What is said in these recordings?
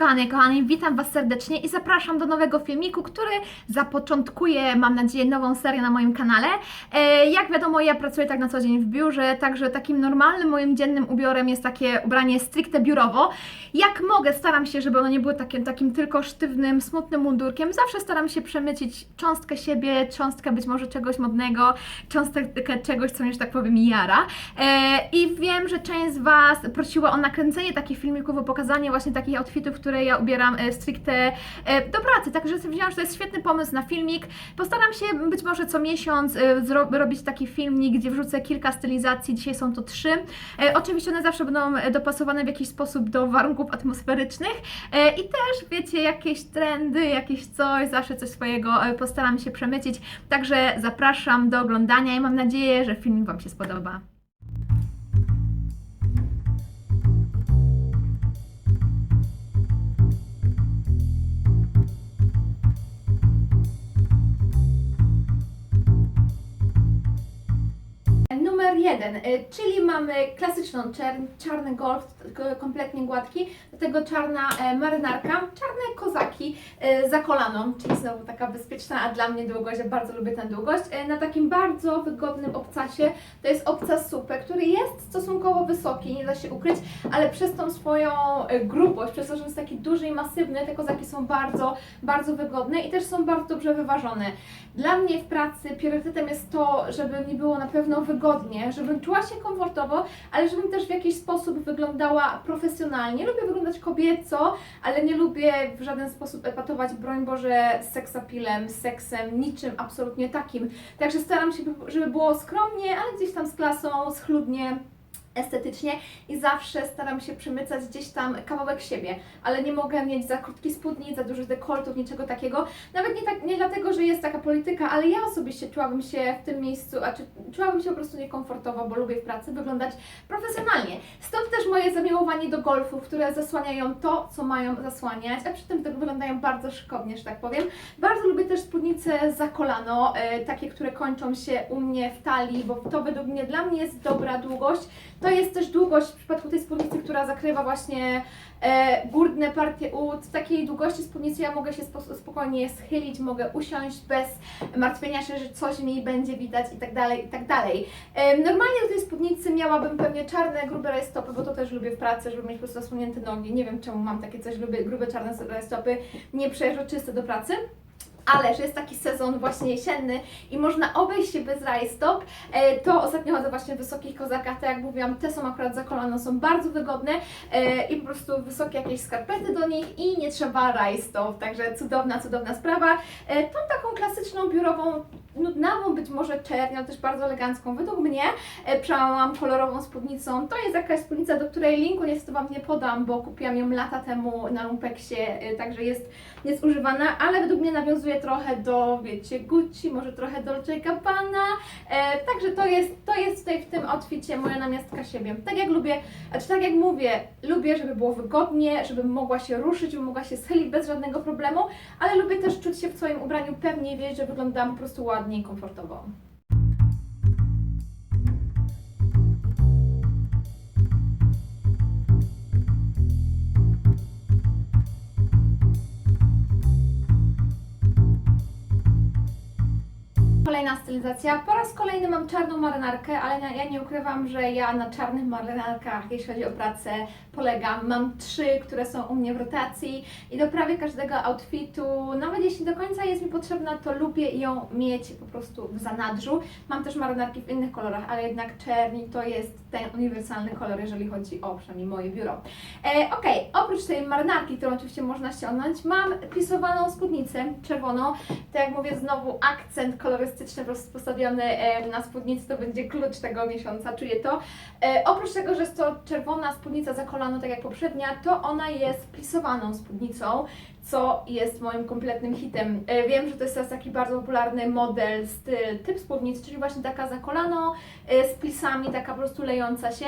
kochane, kochani, witam Was serdecznie i zapraszam do nowego filmiku, który zapoczątkuje, mam nadzieję, nową serię na moim kanale. E, jak wiadomo, ja pracuję tak na co dzień w biurze, także takim normalnym moim dziennym ubiorem jest takie ubranie stricte biurowo. Jak mogę, staram się, żeby ono nie było takim, takim tylko sztywnym, smutnym mundurkiem. Zawsze staram się przemycić cząstkę siebie, cząstkę być może czegoś modnego, cząstkę czegoś, co mnie, że tak powiem, jara. E, I wiem, że część z Was prosiła o nakręcenie takich filmików, o pokazanie właśnie takich outfitów, które ja ubieram e, stricte e, do pracy. Także stwierdziłam, że to jest świetny pomysł na filmik. Postaram się być może co miesiąc e, robić taki filmik, gdzie wrzucę kilka stylizacji. Dzisiaj są to trzy. Oczywiście one zawsze będą dopasowane w jakiś sposób do warunków atmosferycznych. I też, wiecie, jakieś trendy, jakieś coś, zawsze coś swojego postaram się przemycić. Także zapraszam do oglądania i mam nadzieję, że filmik Wam się spodoba. Jeden, y, czyli mamy klasyczną czern, czarny golf, kompletnie gładki, tego czarna e, marynarka, czarne kozaki e, za kolaną, czyli znowu taka bezpieczna, a dla mnie długość, ja bardzo lubię tę długość, e, na takim bardzo wygodnym obcasie, to jest obcas supę, który jest stosunkowo wysoki, nie da się ukryć, ale przez tą swoją grubość, przez to, że jest taki duży i masywny, te kozaki są bardzo, bardzo wygodne i też są bardzo dobrze wyważone. Dla mnie w pracy priorytetem jest to, żeby mi było na pewno wygodnie, żebym czuła się komfortowo, ale żebym też w jakiś sposób wyglądała profesjonalnie. Lubię wyglądać kobieco, ale nie lubię w żaden sposób epatować, broń Boże, seksapilem, seksem, niczym absolutnie takim. Także staram się, żeby było skromnie, ale gdzieś tam z klasą, schludnie estetycznie i zawsze staram się przemycać gdzieś tam kawałek siebie, ale nie mogę mieć za krótkich spódnic, za dużych dekoltów, niczego takiego. Nawet nie, tak, nie dlatego, że jest taka polityka, ale ja osobiście czułabym się w tym miejscu, a czy czułabym się po prostu niekomfortowo, bo lubię w pracy wyglądać profesjonalnie. Stąd też moje zamiłowanie do golfów, które zasłaniają to, co mają zasłaniać, a przy tym tak wyglądają bardzo szykownie, że tak powiem. Bardzo lubię też spódnice za kolano, e, takie, które kończą się u mnie w talii, bo to według mnie, dla mnie jest dobra długość. To jest też długość w przypadku tej spódnicy, która zakrywa właśnie e, górne partie ud. W takiej długości spódnicy ja mogę się spo, spokojnie schylić, mogę usiąść bez martwienia się, że coś mi będzie widać i tak dalej, i tak dalej. E, normalnie do tej spódnicy miałabym pewnie czarne, grube rajstopy, bo to też lubię w pracy, żeby mieć po prostu zasłonięte nogi. Nie wiem czemu mam takie coś, lubię grube czarne rajstopy, nieprzeźroczyste do pracy. Ale że jest taki sezon właśnie jesienny i można obejść się bez rajstop, e, to ostatnio chodzę właśnie w wysokich kozakach, tak jak mówiłam, te są akurat za kolano, są bardzo wygodne e, i po prostu wysokie jakieś skarpety do nich i nie trzeba rajstop, także cudowna, cudowna sprawa. E, Tą taką klasyczną, biurową, nudnawą być może czernią, też bardzo elegancką według mnie, e, przełamałam kolorową spódnicą. To jest jakaś spódnica, do której linku niestety Wam nie podam, bo kupiłam ją lata temu na Lumpeksie, e, także jest, jest używana, ale według mnie nawiązuje trochę do, wiecie, Gucci, może trochę Dolce Gabbana, e, także to jest, to jest tutaj w tym outficie moja namiastka siebie. Tak jak lubię, znaczy tak jak mówię, lubię, żeby było wygodnie, żebym mogła się ruszyć, żebym mogła się schylić bez żadnego problemu, ale lubię też czuć się w swoim ubraniu pewnie, wiedzieć, że wyglądam po prostu ładnie i komfortowo. Kolejna stylizacja. Po raz kolejny mam czarną marynarkę, ale ja- nie ukrywam, że ja na czarnych marynarkach, jeśli chodzi o pracę, polegam. Mam trzy, które są u mnie w rotacji i do prawie każdego outfitu, nawet jeśli do końca jest mi potrzebna, to lubię ją mieć po prostu w zanadrzu. Mam też marynarki w innych kolorach, ale jednak czerni to jest ten uniwersalny kolor, jeżeli chodzi o przynajmniej moje biuro. E, Okej, oprócz tej marynarki, którą oczywiście można ściągnąć, mam pisowaną spódnicę czerwoną. Tak jak mówię, znowu akcent kolorystyczny po prostu postawiony e, na spódnicy, to będzie klucz tego miesiąca, czuję to. E, oprócz tego, że jest to czerwona spódnica za kolano, tak jak poprzednia, to ona jest plisowaną spódnicą, co jest moim kompletnym hitem. E, wiem, że to jest teraz taki bardzo popularny model, styl, typ spódnicy, czyli właśnie taka za kolano, z plisami, taka po prostu lejąca się.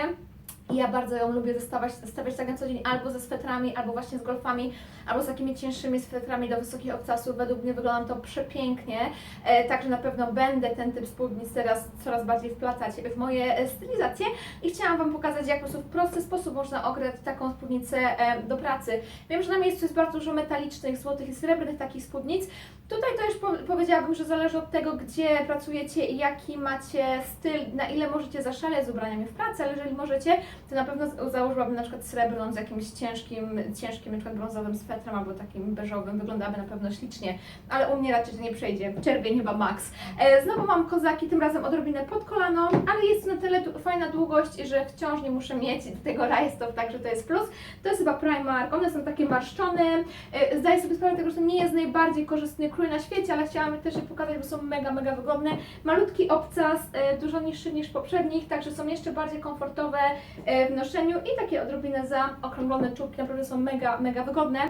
I ja bardzo ją lubię zestawać, stawiać tak na co dzień albo ze swetrami, albo właśnie z golfami, albo z takimi cięższymi swetrami do wysokich obcasów. Według mnie wygląda to przepięknie. E, także na pewno będę ten typ spódnic teraz coraz bardziej wplatać w moje e, stylizacje. I chciałam Wam pokazać, jak po prostu w prosty sposób można ograć taką spódnicę e, do pracy. Wiem, że na miejscu jest bardzo dużo metalicznych, złotych i srebrnych takich spódnic. Tutaj to już po, powiedziałabym, że zależy od tego, gdzie pracujecie i jaki macie styl, na ile możecie zaszaleć z ubraniami w pracy, ale jeżeli możecie, to na pewno założyłabym na przykład srebrną z jakimś ciężkim, ciężkim na przykład brązowym swetrem albo takim beżowym, wyglądałaby na pewno ślicznie, ale u mnie raczej to nie przejdzie, czerwień chyba max. E, znowu mam kozaki, tym razem odrobinę pod kolano, ale jest na tyle fajna długość, że wciąż nie muszę mieć tego rajstop, także to jest plus. To jest chyba Primark, one są takie marszczone, E, Zdaję sobie sprawę tego, że to nie jest najbardziej korzystny na świecie, ale chciałam też je pokazać, bo są mega, mega wygodne. Malutki obcas, e, dużo niższy niż poprzednich, także są jeszcze bardziej komfortowe e, w noszeniu i takie odrobinę zaokrąglone czubki, naprawdę są mega, mega wygodne.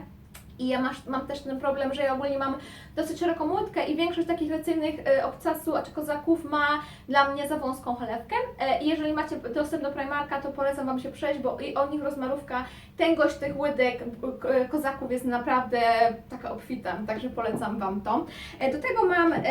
I ja masz, mam też ten problem, że ja ogólnie mam dosyć szeroką łódkę i większość takich tradycyjnych e, obcasu, czy kozaków ma dla mnie za wąską cholewkę. I jeżeli macie dostęp do Primarka, to polecam Wam się przejść, bo i od nich rozmarówka, tęgość tych łydek e, kozaków jest naprawdę taka obfita, także polecam Wam to. E, Do tego mam e,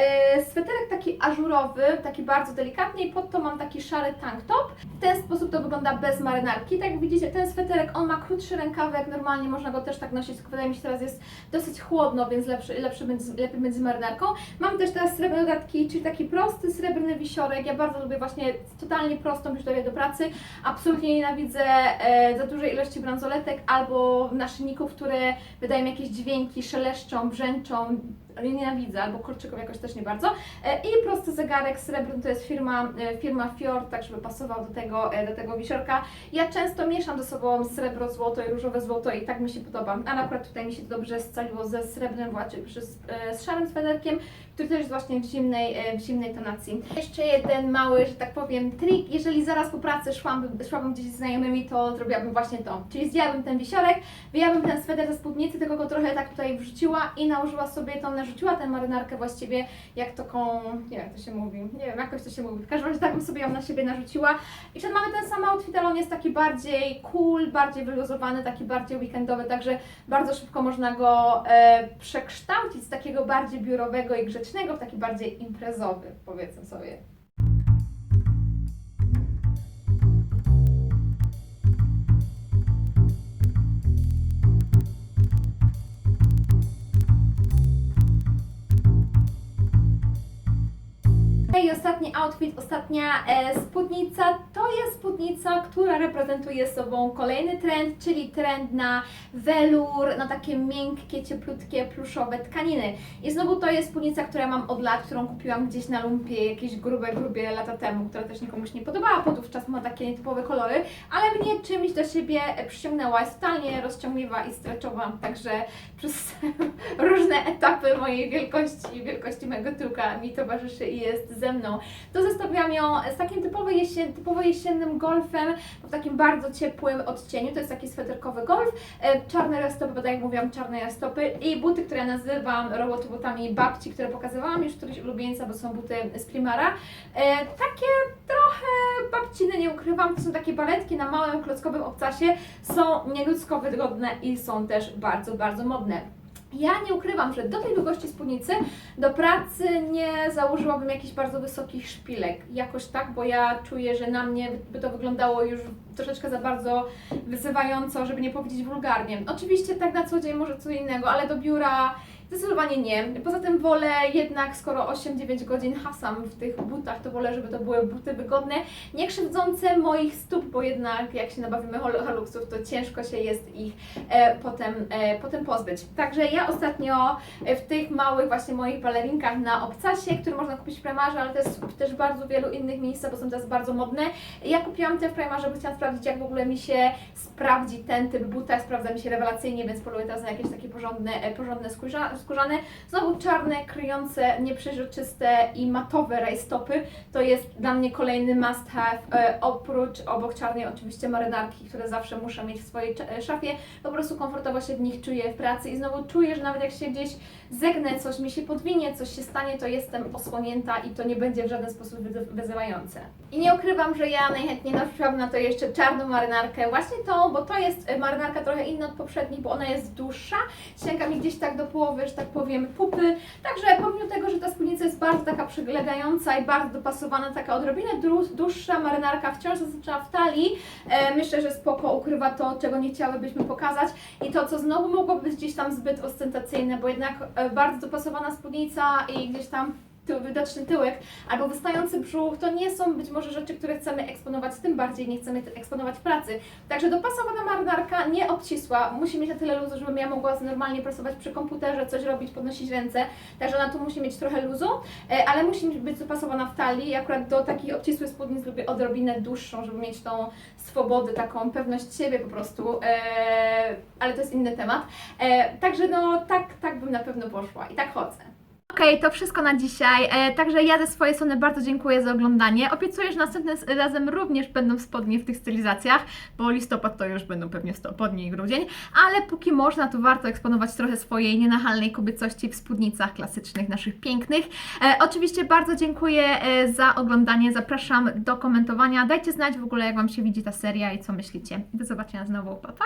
sweterek taki ażurowy, taki bardzo delikatny i pod to mam taki szary tank top. W ten sposób to wygląda bez marynarki. Tak jak widzicie, ten sweterek, on ma krótszy rękawek, normalnie można go też tak nosić, tylko wydaje mi się teraz jest dosyć chłodno, więc lepszy, lepszy będzie, lepiej będzie z marynarką. Mam też teraz srebrne dodatki, czyli taki prosty srebrny wisiorek. Ja bardzo lubię właśnie totalnie prostą biżuterię do pracy. Absolutnie nienawidzę e, za dużej ilości bransoletek albo naszyjników, które wydają jakieś dźwięki, szeleszczą, brzęczą. Nie nienawidzę, albo kolczyków jakoś też nie bardzo. E, I prosty zegarek srebrny to jest firma, e, firma Fjord, tak żeby pasował do tego, e, do tego wisiorka. Ja często mieszam ze sobą srebro, złoto i różowe złoto i tak mi się podoba. Ale akurat tutaj mi się to dobrze scaliło ze srebrnym czy z, e, z szarym swederkiem, który też jest właśnie w zimnej, e, w zimnej tonacji. Jeszcze jeden mały, że tak powiem, trik. Jeżeli zaraz po pracy szłabym, szłabym gdzieś z znajomymi, to zrobiłabym właśnie to. Czyli zdjęłabym ten wisiorek, wyjęłabym ten sweter ze spódnicy, tylko go trochę tak tutaj wrzuciła i nałożyła sobie tą, narzuciła tę marynarkę właściwie jak taką, nie wiem jak to się mówi, nie wiem jakoś to się mówi. W każdym razie tak bym sobie ją na siebie narzuciła. I wtedy mamy ten sam outfit, ale on jest taki bardziej cool, bardziej wyluzowany, taki bardziej weekendowy, także bardzo szybko można go e, przekształcić z takiego bardziej biurowego i grzecznego w taki bardziej imprezowy, powiedzmy sobie. I ostatni outfit, ostatnia e, spódnica, to jest spódnica, która reprezentuje sobą kolejny trend, czyli trend na welur, na takie miękkie, cieplutkie, pluszowe tkaniny. I znowu to jest spódnica, która mam od lat, którą kupiłam gdzieś na lumpie jakieś grube, grubie lata temu, która też nikomu się nie podobała, podówczas ma takie nietypowe kolory, ale mnie czymś do siebie przyciągnęła, jest totalnie rozciągliwa i stretchowa, także przez różne etapy mojej wielkości, wielkości mojego tyłka mi towarzyszy i jest ze mną. To zestawiłam ją z takim typowo, jesień, typowo jesiennym golfem, w takim bardzo ciepłym odcieniu. To jest taki sweterkowy golf, e, czarne rastopy, bo tak jak mówiłam, czarne rastopy i buty, które ja nazywam robot butami babci, które pokazywałam już któryś ulubieńca, bo są buty z Primara. E, takie trochę babciny, nie ukrywam, to są takie baletki na małym klockowym obcasie, są nieludzko wygodne i są też bardzo, bardzo modne. Ja nie ukrywam, że do tej długości spódnicy do pracy nie założyłabym jakichś bardzo wysokich szpilek. Jakoś tak, bo ja czuję, że na mnie by to wyglądało już troszeczkę za bardzo wyzywająco, żeby nie powiedzieć wulgarnie. Oczywiście tak na co dzień może co innego, ale do biura zdecydowanie nie. Poza tym wolę jednak, skoro 8-9 godzin hasam w tych butach, to wolę, żeby to były buty wygodne, nie krzywdzące moich stóp, bo jednak jak się nabawimy haluksów, to ciężko się jest ich e, potem, e, potem pozbyć. Także ja ostatnio e, w tych małych właśnie moich balerinkach na obcasie, które można kupić w Primarze, ale też, też w bardzo wielu innych miejscach, bo są teraz bardzo modne. Ja kupiłam te w Primarze, bo chciałam sprawdzić, jak w ogóle mi się sprawdzi ten typ buta. Sprawdza mi się rewelacyjnie, więc poluję teraz na jakieś takie porządne, e, porządne skórza, skórzane. Znowu czarne, kryjące, nieprzeźroczyste i matowe rajstopy. To jest dla mnie kolejny must have, e, oprócz obok czarnej oczywiście marynarki, które zawsze muszę mieć w swojej e, szafie. Po prostu komfortowo się w nich czuję w pracy i znowu czuję, że nawet jak się gdzieś zegnę, coś mi się podwinie, coś się stanie, to jestem osłonięta i to nie będzie w żaden sposób wyzy- wyzywające. I nie ukrywam, że ja najchętniej nosiłabym na to jeszcze czarną marynarkę, właśnie tą, bo to jest e, marynarka trochę inna od poprzedniej, bo ona jest dłuższa, sięga mi gdzieś tak do połowy, że tak powiem, pupy, także pomimo tego, że ta spódnica jest bardzo taka przylegająca i bardzo dopasowana, taka odrobinę dłuższa marynarka wciąż zaznaczona w talii, e, myślę, że spoko ukrywa to, czego nie chciałybyśmy pokazać. I to, co znowu mogłoby być gdzieś tam zbyt ostentacyjne, bo jednak e, bardzo dopasowana spódnica i gdzieś tam tył, widoczny tyłek albo wystający brzuch, to nie są być może rzeczy, które chcemy eksponować, tym bardziej nie chcemy eksponować w pracy. Także dopasowana marynarka, nie obcisła, musi mieć na tyle luzu, żebym ja mogła normalnie pracować przy komputerze, coś robić, podnosić ręce, także ona tu musi mieć trochę luzu, e, ale musi być dopasowana w talii akurat do takich obcisłych spódnic lubię odrobinę dłuższą, żeby mieć tą swobodę, taką pewność siebie po prostu, e, ale to jest inny temat. E, także no tak, tak bym na pewno poszła i tak chodzę. Okej, to wszystko na dzisiaj. E, także ja ze swojej strony bardzo dziękuję za oglądanie. Obiecuję, że następnym razem również będą spodnie w tych stylizacjach, bo listopad to już będą pewnie spodnie i grudzień, ale póki można, to warto eksponować trochę swojej nienachalnej kobiecości w spódnicach klasycznych, naszych pięknych. E, oczywiście bardzo dziękuję e, za oglądanie. Zapraszam do komentowania. Dajcie znać w ogóle, jak Wam się widzi ta seria i co myślicie. Do zobaczenia znowu. Pa, pa!